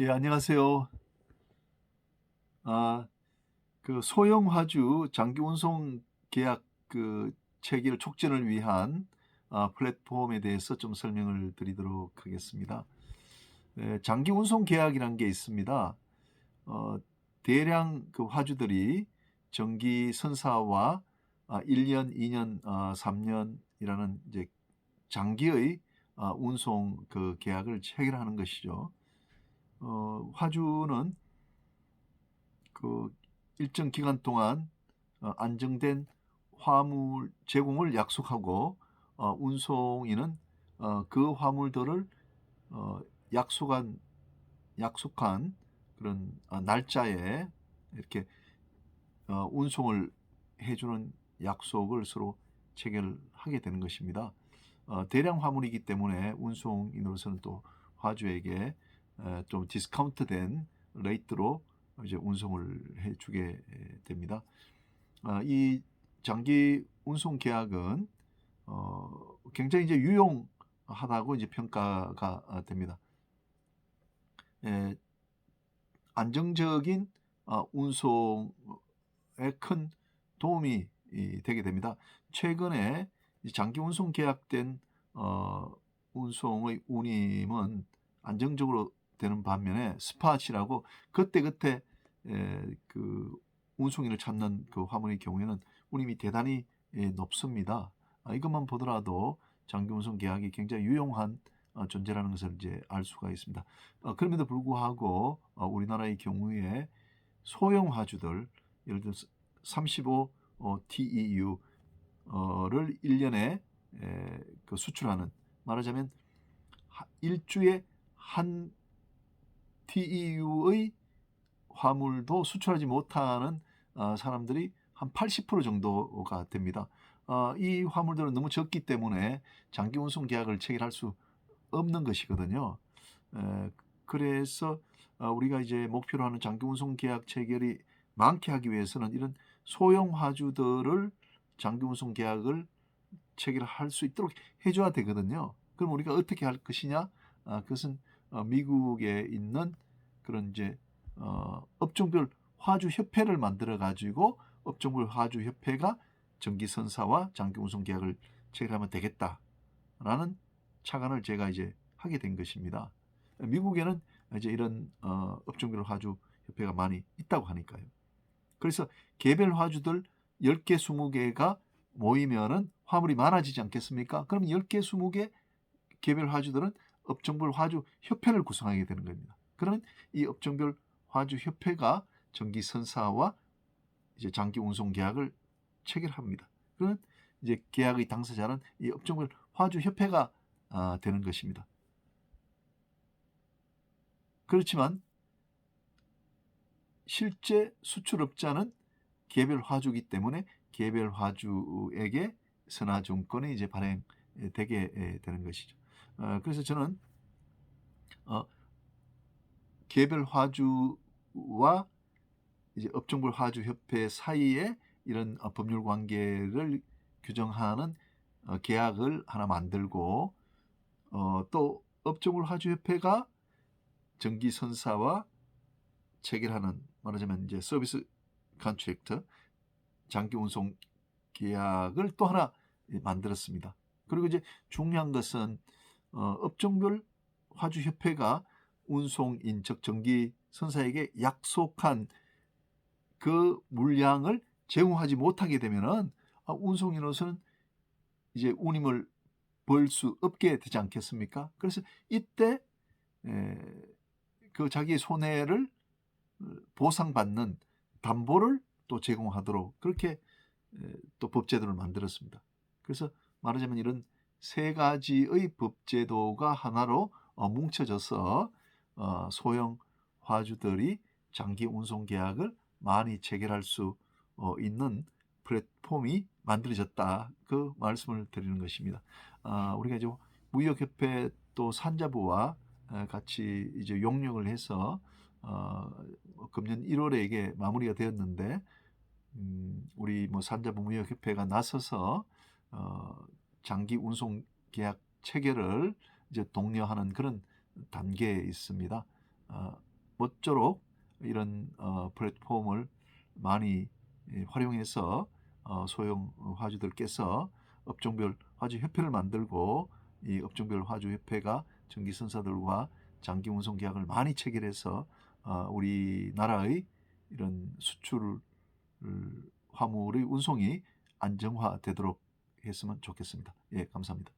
예, 안녕하세요. 아, 그 소형 화주 장기 운송 계약 그 체계를 촉진을 위한 아, 플랫폼에 대해서 좀 설명을 드리도록 하겠습니다. 예, 장기 운송 계약이란 게 있습니다. 어, 대량 그 화주들이 정기 선사와 아, 1년, 2년, 아, 3년이라는 이제 장기의 아, 운송 그 계약을 체결하는 것이죠. 어, 화주는 그 일정 기간 동안 어, 안정된 화물 제공을 약속하고 어, 운송인은 어, 그 화물들을 어, 약속한 약속한 그런 어, 날짜에 이렇게 어, 운송을 해주는 약속을 서로 체결하게 되는 것입니다. 어, 대량 화물이기 때문에 운송인으로서는 또 화주에게 에, 좀 디스카운트된 레이트로 이제 운송을 해주게 됩니다. 아, 이 장기 운송 계약은 어, 굉장히 이제 유용하다고 이제 평가가 아, 됩니다. 에, 안정적인 아, 운송에 큰 도움이 이, 되게 됩니다. 최근에 이 장기 운송 계약된 어, 운송의 운임은 안정적으로 되는 반면에 스팟이라고 그때그때 에, 그 운송인을 찾는 그 화물의 경우에는 운임이 대단히 예, 높습니다. 아, 이것만 보더라도 장기 운송 계약이 굉장히 유용한 어, 존재라는 것을 이제 알 수가 있습니다. 어, 그럼에도 불구하고 어, 우리나라의 경우에 소형 화주들 예를 들어서 35 어, TEU를 1년에 에, 그 수출하는 말하자면 하- 일주에 한 TEU의 화물도 수출하지 못하는 어, 사람들이 한 80% 정도가 됩니다. 어, 이 화물들은 너무 적기 때문에 장기 운송 계약을 체결할 수 없는 것이거든요. 에, 그래서 어, 우리가 이제 목표로 하는 장기 운송 계약 체결이 많게 하기 위해서는 이런 소형 화주들을 장기 운송 계약을 체결할 수 있도록 해줘야 되거든요. 그럼 우리가 어떻게 할 것이냐? 아, 그것은 어, 미국에 있는 그런 이제 어, 업종별 화주 협회를 만들어 가지고 업종별 화주 협회가 정기 선사와 장기 운송 계약을 체결하면 되겠다라는 차관을 제가 이제 하게 된 것입니다. 미국에는 이제 이런 어, 업종별 화주 협회가 많이 있다고 하니까요. 그래서 개별 화주들 10개, 20개가 모이면은 화물이 많아지지 않겠습니까? 그럼 10개, 20개 개별 화주들은 업종별 화주 협회를 구성하게 되는 겁니다. 그러면 이 업종별 화주 협회가 정기 선사와 이제 장기 운송 계약을 체결합니다. 그러면 이제 계약의 당사자는 이 업종별 화주 협회가 아, 되는 것입니다. 그렇지만 실제 수출업자는 개별 화주기 때문에 개별 화주에게 선화증권이 이제 발행되게 되는 것이죠. 어, 그래서 저는 어, 개별 화주와 이제 업종별 화주 협회 사이에 이런 어, 법률 관계를 규정하는 어, 계약을 하나 만들고 어, 또 업종별 화주 협회가 정기 선사와 체결하는 말하자면 이제 서비스 컨트랙트 장기 운송 계약을 또 하나 예, 만들었습니다. 그리고 이제 중요한 것은 어, 업종별 화주 협회가 운송인 즉 정기 선사에게 약속한 그 물량을 제공하지 못하게 되면은 아, 운송인으로서는 이제 운임을 벌 수 없게 되지 않겠습니까? 그래서 이때 에, 그 자기의 손해를 어, 보상받는 담보를 또 제공하도록 그렇게 에, 또 법제도를 만들었습니다. 그래서 말하자면 이런 세 가지의 법제도가 하나로 어, 뭉쳐져서 어, 소형 화주들이 장기 운송 계약을 많이 체결할 수 어, 있는 플랫폼이 만들어졌다. 그 말씀을 드리는 것입니다. 아, 우리가 이제 무역협회 또 산자부와 에, 같이 이제 용역을 해서 어, 금년 1월에 이게 마무리가 되었는데 음, 우리 뭐 산자부 무역협회가 나서서 어, 장기 운송 계약 체결을 이제 독려하는 그런 단계에 있습니다. 어, 모쪼록 이런 어 플랫폼을 많이 예 활용해서 어 소형 화주들께서 업종별 화주 협회를 만들고 이 업종별 화주 협회가 전기 선사들과 장기 운송 계약을 많이 체결해서 어 우리나라의 이런 수출 화물의 운송이 안정화되도록 했으면 좋겠습니다. 예 감사합니다.